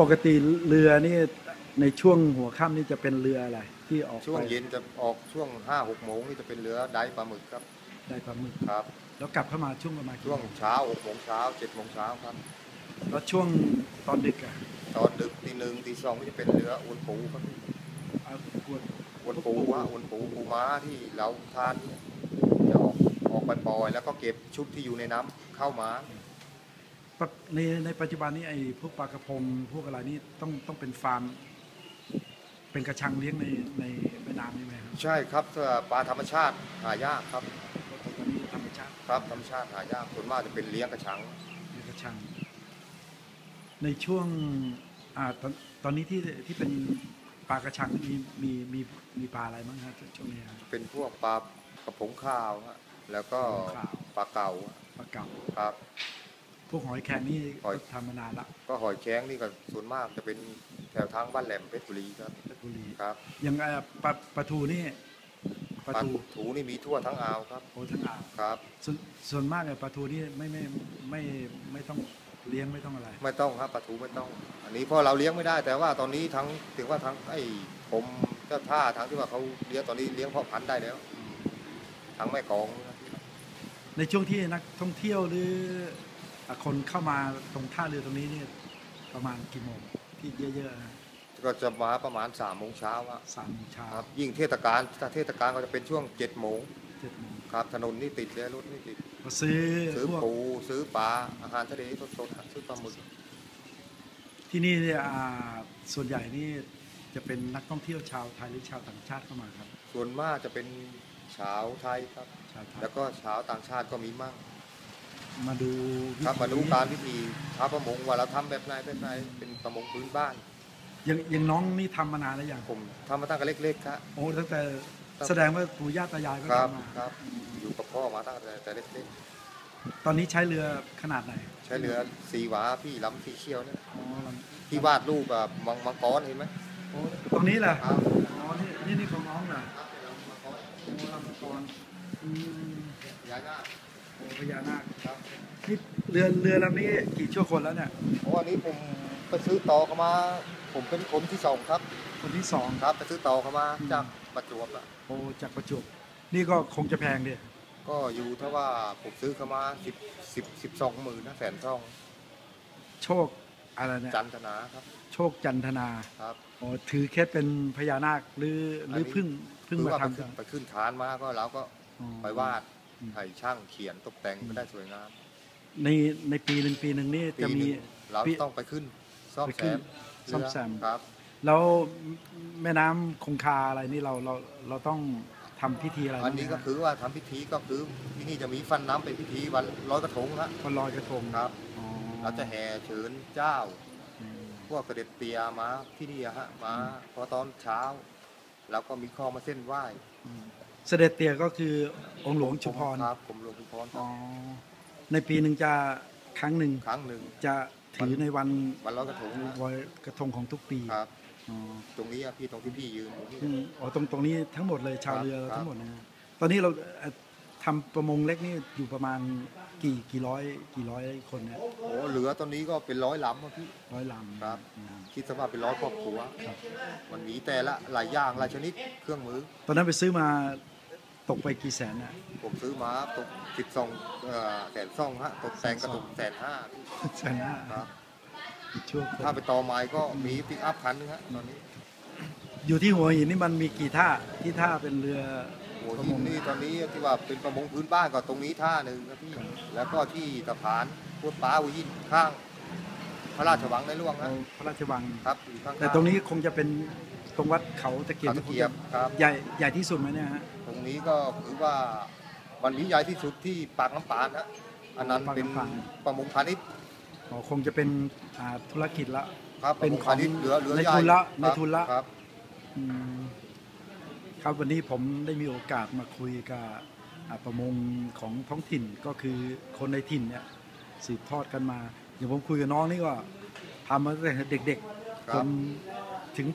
ปกติเรือนี่ในช่วงหัวค่ำนี่จะเป็นเรืออะไร ที่ออกช่วงไปเย็นจะออกช่วงห้าหกโมงนี่จะเป็นเรือได้ปลาหมึกครับได้ปลาหมึกครับ แล้วกลับเข้ามาช่วงประมาณกี่ช่วงโมงเช้าหกโมงเช้าเจ็ดโมงเช้าครับ แล้วช่วงตอนดึกอะตอนดึกตีหนึ่งตีสองก็จะเป็นเรืออวนปูครับเอากวดอวนปูฮะอวนปูปูม้าที่เราทานเนี่ยจะออกออกไปปล่อยแล้วก็เก็บชุดที่อยู่ในน้ำเข้ามาปะ ในในปัจจุบันนี้ไอ้พวกปลากระพงพวกอะไรนี่ต้องต้องเป็นฟาร์ม เป็นกระชังเลี้ยงในในแม่น้ำนี่ไหมครับใช่ครับถ้าปลาธรรมชาติหายากครับตอนนี้ธรรมชาติครับธรรมชาติหายากส่วนมากจะเป็นเลี้ยงกระชัง ในกระชัง ในช่วงอ่าตอนตอนนี้ที่ที่เป็นปลากระชังมีมีมีมีปลาอะไรบ้างครับช่วงนี้ครับ เป็นพวกปลากระพงข้าวฮะแล้วก็กระพงขาวปลาเก่าฮะปลาเก๋าครับ พวกหอยแครงนี่หอย ทำมานานละก็หอยแข้งนี่ก็ส่วนมากจะเป็นแถวทางบ้านแหลมเพชรบุรีครับเพชรบุรีครับอย่างเอ่อปลาปลาทูนี่ปลาทูถูนี่มีทั่วทั้งอ่าวครับโอ้ทั้งอ่าวครับ ส่วนส่วนมากเลยปลาทูนี่ไม่ไม่ไม่ไม่ต้องเลี้ยงไม่ต้องอะไร ไม่ต้องครับปลาทูไม่ต้อง อันนี้เพราะเราเลี้ยงไม่ได้ แต่ว่าตอนนี้ทั้งถึงว่าทั้งไอ้ผมเจ้าท่าทั้งที่ว่าเขาเลี้ยงตอนนี้เลี้ยงเพาะพันธุ์ได้แล้วทั้งแม่กลองนะครับในช่วงที่นักท่องเที่ยวหรืออะ คนเข้ามาตรงท่าเรือตรงนี้เนี่ยประมาณกี่โมงที่เยอะๆนะก็จะมาประมาณสามโมงเช้าอะสามโมงเช้าครับยิ่งเทศกาลถ้าเทศกาลก็จะเป็นช่วงเจ็ดโมงเจ็ดโมงครับถนนนี่ติดเลยรถนี่ติดมาซื้อซื้อพวกปูซื้อปลาอาหารทะเลสดๆซื้อปลาหมึกที่นี่เนี่ยอ่าส่วนใหญ่นี่จะเป็นนักท่องเที่ยวชาวไทยหรือชาวต่างชาติเข้ามาครับ ส่วนมากจะเป็นชาวไทยครับ ชาวไทยแล้วก็ชาวต่างชาติก็มีมั่ง มาดูวิครับถีมาดูการพิธีชาวประมงว่าเราทำแบบไหนแบบไหนเป็นประมงพื้นบ้านยังยังน้องนี่ทำมานานแล้วยังผมทำมาตั้งแต่เล็กๆครับ โอ้ตั้งแต่ครับแสดงว่าปู่ย่าตายายก็ครับทำมาครับ อยู่กับพ่อมาตั้งแต่แต่เล็กตอนนี้ใช้เรือขนาดไหนๆใช้เรือสีหวาพี่ล้ำสีเขียวเนี่ยอ๋อลที่วาดรูปแบบมังมังกรเห็นไหมำโอ้ตรงนี้แหละครับอ๋อนี่นี่นี่ของน้องเหรอครับเป็นมังกรโอ้ลำกรอืมยาหน้า โอ้พญานาคครับนี่เรือเรือลำนี้กี่ชั่วคนแล้วเนี่ยเพราะวันนี้ผมไปซื้อต่อเข้ามา ผมเป็นคนที่สองครับ คนที่สองครับไปซื้อต่อเข้ามาจากประจวบอะโอ้จากประจวบนี่ก็คงจะแพงดิก็อยู่ถ้าว่าผมซื้อเข้ามาสิบสิบสิบสองหมื่นนะแสนทองโชคอะไรเนี่ยจันทนาครับ โชคจันทนาครับโอ้ถือเคสเป็นพญานาคหรือหรือนี้เพึ่งเพึ่งคือมาว่าไปทำขึ้กันนไปขึ้นฐานมาก็เราก็อ๋อไปวาดอืม ให้ช่างเขียนตกแต่งก็ได้สวยงาม ในในปีหนึ่งปีหนึ่งนี่ปีจะหมีนึงเราปี ต้องไปขึ้นซ่อมไปแซขึ้นมซ่อมแซมครับ แล้วแม่น้ำคงคาอะไรนี่เราเราเราต้องทำพิธีอะไรอันนี้ก็บ้างไหมคือว่าทำพิธีก็คือที่นี่จะมีฟันน้ำเป็นพิธีวันลอยกระทงฮะวันลอยกระทงครับ อ๋อเราจะแห่เชิญเจ้า อืมพวกเสด็จเตียมาที่นี่อะฮะมาพอตอนเช้า แล้วก็มีข้อมาเส้นไหว้ อืม เสด็จเตี่ยก็คือองค์หลวงชุมพรครับผมหลวงชุมพรคอ๋รัอบในปีหนึ่งจะครั้งหนึ่งครั้งหนึ่งจะถือในวันวันลอยกระทงนะลอยกระทงของทุกปีครับ อ๋อ ตรงนี้อะพี่ตรงที่พี่ยืนอยู่นี่ อืมอ๋อตรงตรงนี้ทั้งหมดเลยชาวครับเรือครับ ทั้งหมดนะฮะตอนนี้เราเอ่อทำประมงเล็กนี่อยู่ประมาณกี่กี่ร้อยกี่ร้อยคนเนี่ยโอ้เหลือตอนนี้ก็เป็นร้อยลำอะพี่ ร้อยลำครับอืมคิดสภาพเป็นร้อยครอบครัวครับมันมีแต่ละหลายอย่างหลายชนิดเครื่องมือตอนนั้นไปซื้อมาต กไปกี่แสนอะผมซื้อมาตกสิบสองแสนซ่องฮะตกแต่งกระตุกแสนห้าแสนห้าครับชั่วคนถ้าไปต่อไม้ก็มีปิกอัพคันนึงฮะตอนนี้ อยู่ที่หัวหินนี่มันมีกี่ท่าที่ท่าเป็นเรือหัวหินนี่ตอนนี้ที่ว่าเป็นประมงพื้นบ้านก็ตรงนี้ท่าหนึ่งครับพี่แล้วก็ที่สะพานพวกป้าหัวหินข้าง พระราชวังในหลวงเอาฮะพระราชวังครับอยู่ข้างๆแต่ตรงนี้คงจะเป็นตรงวัดเขาตะเกียบเขาตะเกียบครับใหญ่ใหญ่ที่สุดไหมเนี่ยฮะต รงนี้ก็คือว่าวันนี้ใหญ่ที่สุดที่ปากน้ำปานฮะอันนั้นเป็นปากน้ำปานประมงพาณิชย์อ๋อคงจะเป็นอ่าธุรกิจละครับเป็นระมพาณิชย์ของเหลือเหลือในใหญ่ทุนละครับในทุนละครับอืมครับวันนี้ผมได้มีโอกาสมาคุยกับอ่าประมงของท้องถิ่นก็คือคนในถิ่นเนี่ยสืบทอดกันมาอย่างผมคุยกับน้องนี่ก็ทำมาตั้งแต่เด็กๆจนถึง